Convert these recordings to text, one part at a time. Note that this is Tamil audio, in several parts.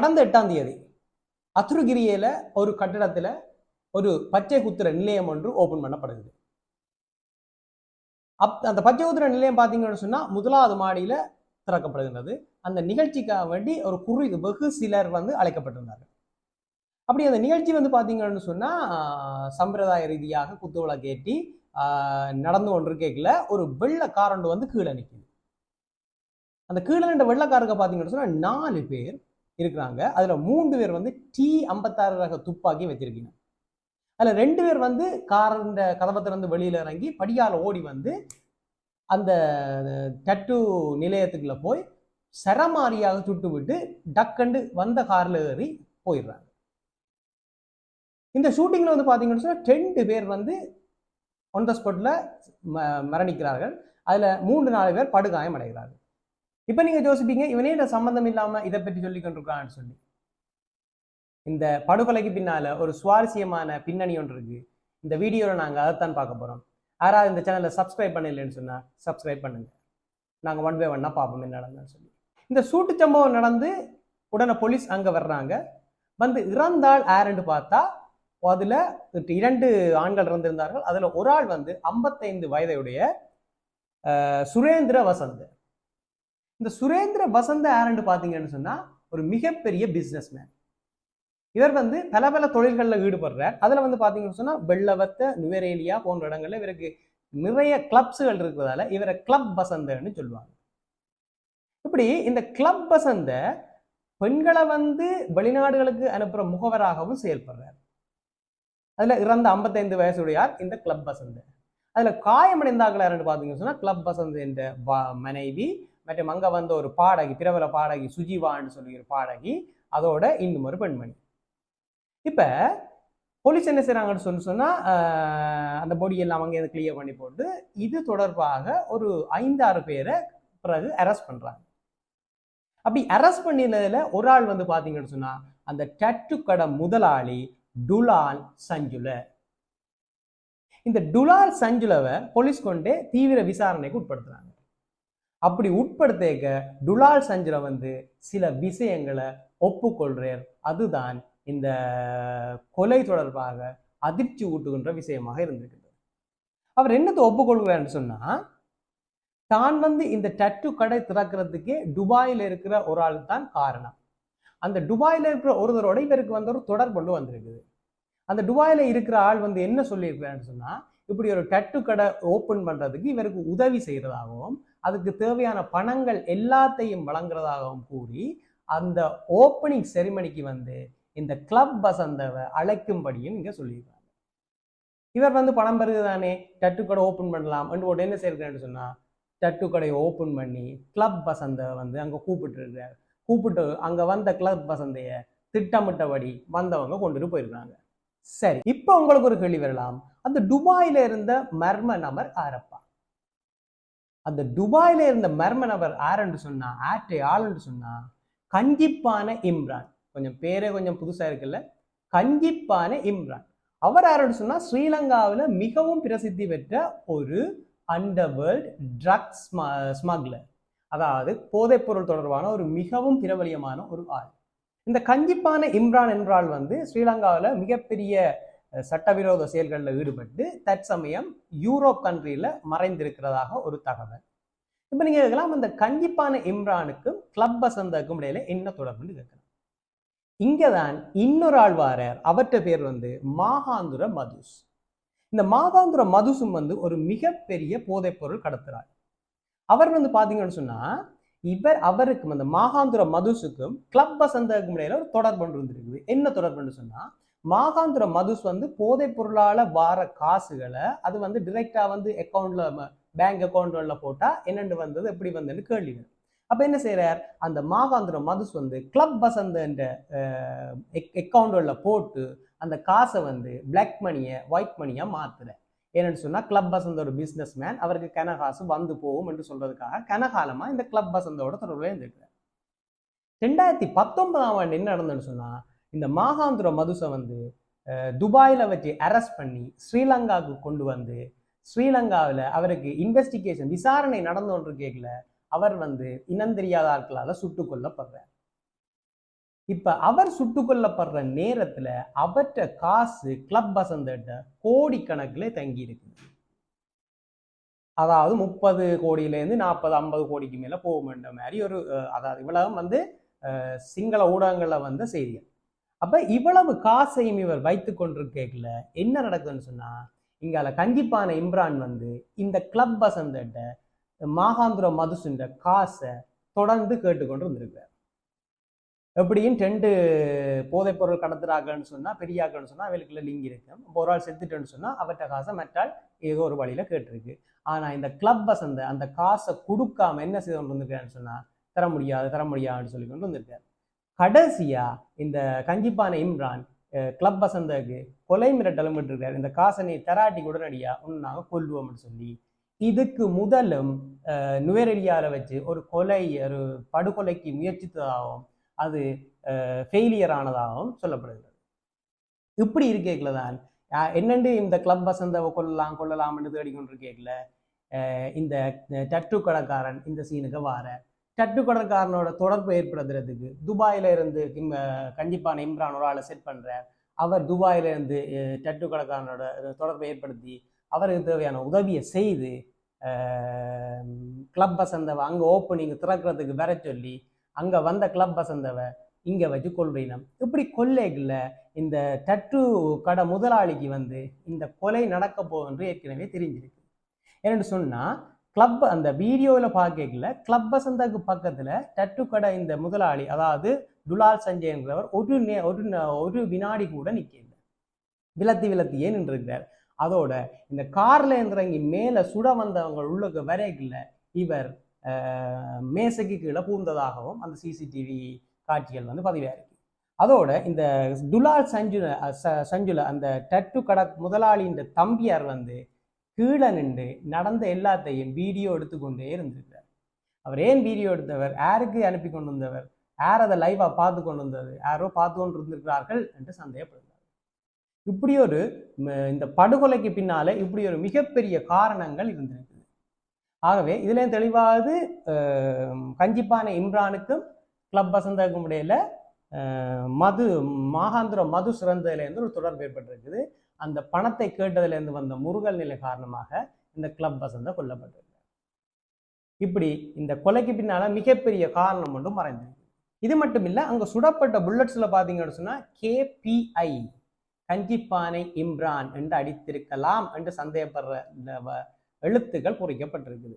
கடந்த எட்டாம் தேதி அத்துருகிரியில ஒரு கட்டிடத்துல ஒரு பச்சை குத்திர நிலையம் ஒன்று ஓபன் பண்ணப்படுது அப் அந்த பச்சை குத்திர நிலையம் பார்த்தீங்கன்னு சொன்னா முதலாவது மாடியில திறக்கப்படுகின்றது. அந்த நிகழ்ச்சிக்காக வேண்டி ஒரு குறி வெகு சிலர் வந்து அழைக்கப்பட்டிருந்தார்கள். அப்படி அந்த நிகழ்ச்சி வந்து பார்த்தீங்கன்னு சொன்னா சம்பிரதாய ரீதியாக குத்துவளை கேட்டி ஆஹ், நடந்து ஒன்று கேட்கல ஒரு வெள்ளை காரண்டு வந்து கீழே நிற்குது அந்த கீழே நின்ற வெள்ளக்காரங்க பார்த்தீங்கன்னு சொன்னா நாலு பேர் இருக்கிறாங்க. அதில் மூன்று பேர் வந்து டி ஐம்பத்தாறு ரக துப்பாக்கி வச்சிருக்கீங்க. அதில் ரெண்டு பேர் வந்து காரண்ட கதவை திறந்து வெளியில் இறங்கி படியால் ஓடி வந்து அந்த டட்டு நிலையத்துக்குள்ளே போய் சரமாரியாக சுட்டு விட்டு டக்கண்டு வந்த காரில் ஏறி போயிடுறாங்க. இந்த ஷூட்டிங்கில் வந்து பார்த்தீங்கன்னு சொன்னால் ரெண்டு பேர் வந்து ஒன் த ஸ்பாட்டில் மரணிக்கிறார்கள். அதில் மூன்று நாலு பேர் படுகாயம் அடைகிறார்கள் இப்போ நீங்கள் யோசிப்பீங்க இவனே இந்த சம்மந்தம் இல்லாமல் இதை பற்றி சொல்லி கொண்டிருக்கான்னு சொல்லி. இந்த படுகொலைக்கு பின்னால ஒரு சுவாரஸ்யமான பின்னணி ஒன்று இருக்குது இந்த வீடியோவில் நாங்கள் அதைத்தான் பார்க்க போகிறோம் யாராவது இந்த சேனலை சப்ஸ்கிரைப் பண்ணலைன்னு சொன்னால் சப்ஸ்கிரைப் பண்ணுங்கள் நாங்கள் ஒன் பை ஒன்னாக பார்ப்போம் என்ன நடந்தான்னு சொல்லி. இந்த சூட்டு சம்பவம் நடந்து உடனே போலீஸ் அங்கே வர்றாங்க. வந்து இறந்தாள் ஆரண்டு பார்த்தா அதில் இரண்டு ஆண்கள் இறந்திருந்தார்கள். அதில் ஒரு ஆள் வந்து 55 வயதையுடைய சுரேந்திர வசந்த். இந்த சுரேந்திர வசந்த யாருன்னு பார்த்தீங்கன்னு சொன்னால் ஒரு மிகப்பெரிய பிசினஸ் மேன் இவர் வந்து பல பல தொழில்களில் ஈடுபடுறார். அதுல வந்து பார்த்தீங்கன்னு சொன்னா வெள்ளவத்த நுவரேலியா போன்ற இடங்களில் இவருக்கு நிறைய கிளப்ஸுகள் இருக்கிறதால இவரை கிளப் வசந்தன்னு சொல்லுவாங்க. இப்படி இந்த கிளப் வசந்த பெண்களை வந்து வெளிநாடுகளுக்கு அனுப்புகிற முகவராகவும் செயல்படுறார். அதில் இறந்த 55 வயசுடையார் இந்த கிளப் வசந்த. அதில் காயமடைந்தார்கள் யாருன்னு பார்த்தீங்கன்னு சொன்னா கிளப் வசந்த் என்ற மனைவி மற்றும் அங்கே வந்த ஒரு பாடகி பிரபல பாடகி சுஜிவான்னு சொல்லி ஒரு பாடகி அதோட இன்னும் ஒரு பெண்மணி. இப்போ போலீஸ் என்ன செய்கிறாங்கன்னு சொல்லி சொன்னால் அந்த பொடி எல்லாம் அங்கே கிளியர் பண்ணி போட்டு இது தொடர்பாக ஒரு ஐந்தாறு பேரை பிறகு அரெஸ்ட் பண்ணுறாங்க அப்படி அரெஸ்ட் பண்ணினதில் ஒரு ஆள் வந்து பார்த்தீங்கன்னு சொன்னால் அந்த டட்டு கடை முதலாளி டுலால் சஞ்சுல. இந்த டுலால் சஞ்சுலவை போலீஸ் கொண்டே தீவிர விசாரணைக்கு உட்படுத்துறாங்க. அப்படி உட்படுத்தேக்க டுலால் சஞ்சிர வந்து சில விஷயங்களை ஒப்புக்கொள்கிறார் அதுதான் இந்த கொலை தொடர்பாக அதிர்ச்சி ஊட்டுகின்ற விஷயமாக இருந்திருக்கிறது அவர் என்னத்தை ஒப்புக்கொள்கிறார்னு சொன்னா தான் வந்து இந்த டட்டு கடை திறக்கிறதுக்கே துபாயில் இருக்கிற ஒரு ஆள் தான் காரணம். அந்த துபாயில் இருக்கிற ஒருத்தரோட இவருக்கு வந்து ஒரு தொடர்பு கொண்டு வந்திருக்குது. அந்த துபாயில் இருக்கிற ஆள் வந்து என்ன சொல்லியிருக்கிறான்னு சொன்னால் இப்படி ஒரு டட்டு கடை ஓப்பன் பண்ணுறதுக்கு இவருக்கு உதவி செய்கிறதாகவும் அதுக்கு தேவையான பணங்கள் எல்லாத்தையும் வழங்குறதாகவும் கூறி அந்த ஓப்பனிங் செரிமனிக்கு வந்து இந்த கிளப் வசந்தவை அழைக்கும்படியும் இங்கே சொல்லியிருக்காங்க. இவர் வந்து பணம் பெறுகுதானே டட்டு கடை ஓப்பன் பண்ணலாம். என்று உடனே என்ன சொன்னால் சொன்னா டட்டு கடையை ஓப்பன் பண்ணி கிளப் வசந்த வந்து அங்கே கூப்பிட்டு கூப்பிட்டு அங்கே வந்த கிளப் வசந்தையை திட்டமிட்டபடி வந்தவங்க கொண்டுட்டு போயிருக்காங்க. சரி இப்போ உங்களுக்கு ஒரு கேள்வி வரலாம். அந்த துபாயில் இருந்த மர்ம நபர் ஆரப்பா அந்த துபாயில் இருந்த மர்ம நபர் ஆரன்று சொன்னா ஆட்டை ஆளுன்னு சொன்னா கஞ்சிப்பான இம்ரான். கொஞ்சம் பேரே கொஞ்சம் புதுசா இருக்குல்ல? கஞ்சிப்பான இம்ரான். அவர் யாருன்னு சொன்னா ஸ்ரீலங்காவில் மிகவும் பிரசித்தி பெற்ற ஒரு அண்டர்வேர்ல்ட் ட்ரக்ஸ் ஸ்மக்லர் அதாவது போதைப்பொருள் தொடர்பான ஒரு மிகவும் பிரபலியமான ஒரு ஆள். இந்த கஞ்சிப்பான இம்ரான் என்றால் வந்து ஸ்ரீலங்காவில் மிகப்பெரிய சட்டவிரோத செயல்களில் ஈடுபட்டு தற்சமயம் யூரோப் கண்ட்ரியில் மறைந்திருக்கிறதாக ஒரு தகவல். இப்போ நீங்க கேட்கலாம் இந்த கண்டிப்பான இம்ரானுக்கும் கிளப் வசந்தக்கும் இடையில என்ன தொடர்புன்னு கேட்கலாம். இங்கதான் இன்னொரு ஆழ்வாரர் அவற்ற பேர் வந்து மாகாந்துர மதுஸ். இந்த மாகாந்துர மதுசும் வந்து ஒரு மிகப்பெரிய போதைப்பொருள் கடத்துறார். அவர் வந்து பார்த்தீங்கன்னு சொன்னா இவர் அவருக்கும் அந்த மாகாந்துர மதுசுக்கும் கிளப் வசந்தக்கும் இடையில ஒரு தொடர்பு இருந்திருக்குது. என்ன தொடர்புன்னு சொன்னா மாகாந்துர மதுஸ் வந்து போதைப் பொருளால வார காசுகளை அது வந்து டிரெக்டா வந்து அக்கௌண்ட்ல பேங்க் அக்கௌண்ட்ல போட்டா என்னென்று வந்தது எப்படி வந்ததுன்னு கேள்வி வரும். அப்ப என்ன செய்யறார் அந்த மாகாந்துர மதுஸ் வந்து கிளப் வசந்த என்ற அக்கௌண்ட்ல போட்டு அந்த காசை வந்து பிளாக் மணியை ஒயிட் மணியா மாத்துற ஏன்னு சொன்னால் கிளப் வசந்த ஒரு மேன் அவருக்கு கனகாசு வந்து போகும் என்று சொல்றதுக்காக கனகாலமாக இந்த கிளப் வசந்தோட தொடர்புல இருந்திருக்கிறார் ரெண்டாயிரத்தி பத்தொன்பதாம் ஆண்டு என்ன நடந்ததுன்னு சொன்னால் இந்த மாகாந்துர மதுசை வந்து துபாயில் வச்சு அரெஸ்ட் பண்ணி ஸ்ரீலங்காவுக்கு கொண்டு வந்து ஸ்ரீலங்காவில் அவருக்கு இன்வெஸ்டிகேஷன் விசாரணை நடந்து ஒன்று கேட்கல அவர் வந்து இனந்தெரியாத ஆட்களால் ஆட்களால சுட்டுக் கொல்லப்படுறார். இப்போ அவர் சுட்டுக் கொல்லப்படுற நேரத்துல அவற்ற காசு கிளப் வசந்திட்ட கோடிக்கணக்கில் தங்கி இருக்குது. அதாவது முப்பது கோடியிலேருந்து நாற்பது ஐம்பது கோடிக்கு மேலே போக வேண்ட மாதிரி ஒரு அதாவது இவ்வளவு வந்து சிங்கள ஊடகங்களில் வந்த செய்திகள். அப்போ இவ்வளவு காசையும் இவர் வைத்து கொண்டிருக்கல என்ன நடக்குதுன்னு சொன்னால் இங்கால கஞ்சிப்பான இம்ரான் வந்து இந்த கிளப் வசந்திட்ட மாகாந்துர மதுசுன்ற காசை தொடர்ந்து கேட்டுக்கொண்டு இருந்திருக்கிறார். எப்படியும் டென்ட்டு போதைப்பொருள் கடத்துறாங்கன்னு சொன்னால் பெரியாக்கன்னு சொன்னால் அவளுக்குள்ள லிங்க் இருக்கு. இப்போ ஒரு ஆள் செத்துட்டேன்னு சொன்னால் அவற்ற காசை மற்றால் ஏதோ ஒரு வழியில் கேட்டிருக்கு. ஆனால் இந்த கிளப் வசந்த அந்த காசை கொடுக்காம என்ன செய்து கொண்டு வந்திருக்காருன்னு சொன்னால் தர முடியாது தர முடியாதுன்னு சொல்லி கொண்டு வந்திருக்காரு. கடைசியாக இந்த கஞ்சிப்பான இம்ரான் கிளப் வசந்தக்கு கொலை மிரட்டலும் விட்டுருக்காரு இந்த காசை நீ தராட்டி உடனடியாக உன்னை நாங்க கொல்லுவோம்னு சொல்லி. இதுக்கு முதலும் அஹ், வச்சு ஒரு கொலை ஒரு படுகொலைக்கு முயற்சித்ததாகவும் அது ஃபெயிலியர் ஆனதாகவும் சொல்லப்படுகிறது. இப்படி இருக்கேக்கல தான். என்னென்று என்னண்டு இந்த கிளப் வசந்தவை கொல்லலாம் கொல்லலாம்னு தேடிக்கொண்டிருக்கேக்கல கேட்கல இந்த டட்டு கடைக்காரன் இந்த சீனுக்கு வார. டட்டு கடைக்காரனோட தொடர்பு ஏற்படுத்துறதுக்கு துபாயில இருந்து கண்டிப்பான இம்ரான் ஒரு ஆளை செட் பண்றார் அவர் துபாயில இருந்து டட்டு கடைக்காரனோட தொடர்பை ஏற்படுத்தி அவருக்கு தேவையான உதவியை செய்து கிளப் வசந்தவை அங்கே ஓப்பனிங் திறக்கிறதுக்கு வர சொல்லி அங்கே வந்த கிளப் வசந்தவை இங்கே வச்சு கொள்றினம். இப்படி கொள்ளைகளில் இந்த டட்டு கடை முதலாளிக்கு வந்து இந்த கொலை நடக்க போகுன்று ஏற்கனவே தெரிஞ்சிருக்கு. என்னென்னு சொன்னால் கிளப் அந்த வீடியோவில் பார்க்கல கிளப் வசந்தக்கு பக்கத்தில் டட்டு கடை இந்த முதலாளி அதாவது துலால் சஞ்சய்ங்கிறவர் ஒரு நே ஒரு ந- ஒரு வினாடி கூட நிற்கல விலத்தி விலத்தியே நின்றுருக்கிறார். அதோட இந்த கார்ல இறங்கி மேலே சுட வந்தவங்க உள்ளுக்கு வரைக்கல இவர் மேசைக்கு கீழே பூந்ததாகவும் அந்த சிசிடிவி காட்சிகள் வந்து பதிவாயிருக்கு. அதோட இந்த துலால் சஞ்சு ச- சஞ்சுல அந்த டட்டு கட முதலாளின்ற தம்பியார் வந்து கீழே நின்று நடந்த எல்லாத்தையும் வீடியோ எடுத்துக்கொண்டே இருந்திருக்கிறார். அவர் ஏன் வீடியோ எடுத்தவர்? யாருக்கு அனுப்பி கொண்டு வந்தவர் யார் அதை லைவாக பார்த்து கொண்டு வந்தது யாரோ பார்த்து கொண்டு இருந்திருக்கிறார்கள் என்று சந்தேகப்படுகிறார். இப்படி ஒரு இந்த படுகொலைக்கு பின்னால இப்படி ஒரு மிகப்பெரிய காரணங்கள் இருந்திருக்கு. ஆகவே இதுலேயும் தெளிவாவது கஞ்சிப்பான இம்ரானுக்கும் கிளப் வசந்தக்கும் இடையில மது மாகாந்திர மது சிறந்ததுலேருந்து ஒரு தொடர்பு ஏற்பட்டிருக்குது. அந்த பணத்தை கேட்டதுலேருந்து வந்த முருகல் நிலை காரணமாக இந்த கிளப் வசந்த கொல்லப்பட்டிருக்கு. இப்படி இந்த கொலைக்கு பின்னால மிகப்பெரிய காரணம் ஒன்றும் மறைந்திருக்கு. இது மட்டும் இல்லை அங்கே சுடப்பட்ட புல்லட்ஸில் பார்த்தீங்கன்னு சொன்னால் கேபிஐ கஞ்சிப்பானை இம்ரான் என்று அடித்திருக்கலாம் என்று சந்தேகப்படுற இந்த வ- எழுத்துக்கள் பொறிக்கப்பட்டிருக்குது.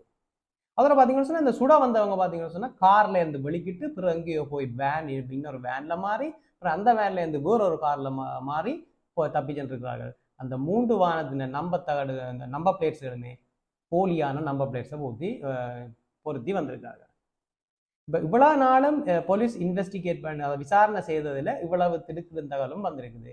அதில் பார்த்தீங்கன்னு சொன்னால் இந்த சுட வந்தவங்க பார்த்தீங்கன்னு சொன்னால் கார்லேருந்து வெளிக்கிட்டு பிறகு எங்கேயோ போய் வேன் இன்னொரு வேனில் மாறி அப்புறம் அந்த வேன்லேருந்து இருந்து வேற ஒரு காரில் மா- மாறி இப்போ தப்பி சென்றிருக்கிறார்கள் அந்த மூன்று வானத்தின நம்ப தகடு அந்த நம்ப பிளேட்ஸ்களுமே போலியான நம்ப பிளேட்ஸை பொருத்தி பொருத்தி வந்திருக்காங்க இப்போ இவ்வளவு நாளும் போலீஸ் இன்வெஸ்டிகேட் பண்ண அதை விசாரணை செய்ததில் இவ்வளவு திடுக்கிடும் தகவலும் வந்திருக்குது.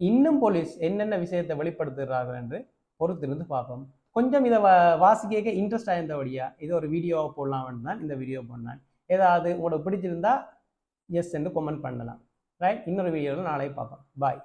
இன்னும் போலீஸ் என்னென்ன விஷயத்தை வெளிப்படுத்துகிறார்கள் என்று பொறுத்திருந்து பார்ப்போம். கொஞ்சம் இதை வா வாசிக்க இன்ட்ரெஸ்ட் ஆயிருந்தபடியா இது ஒரு வீடியோவை போடலாம்னு தான் இந்த வீடியோ பண்ணேன் ஏதாவது உங்களுக்கு பிடிச்சிருந்தா எஸ் என்று கமெண்ட் பண்ணலாம். ரைட் இன்னொரு வீடியோவில் நாளை பார்ப்போம். பாய்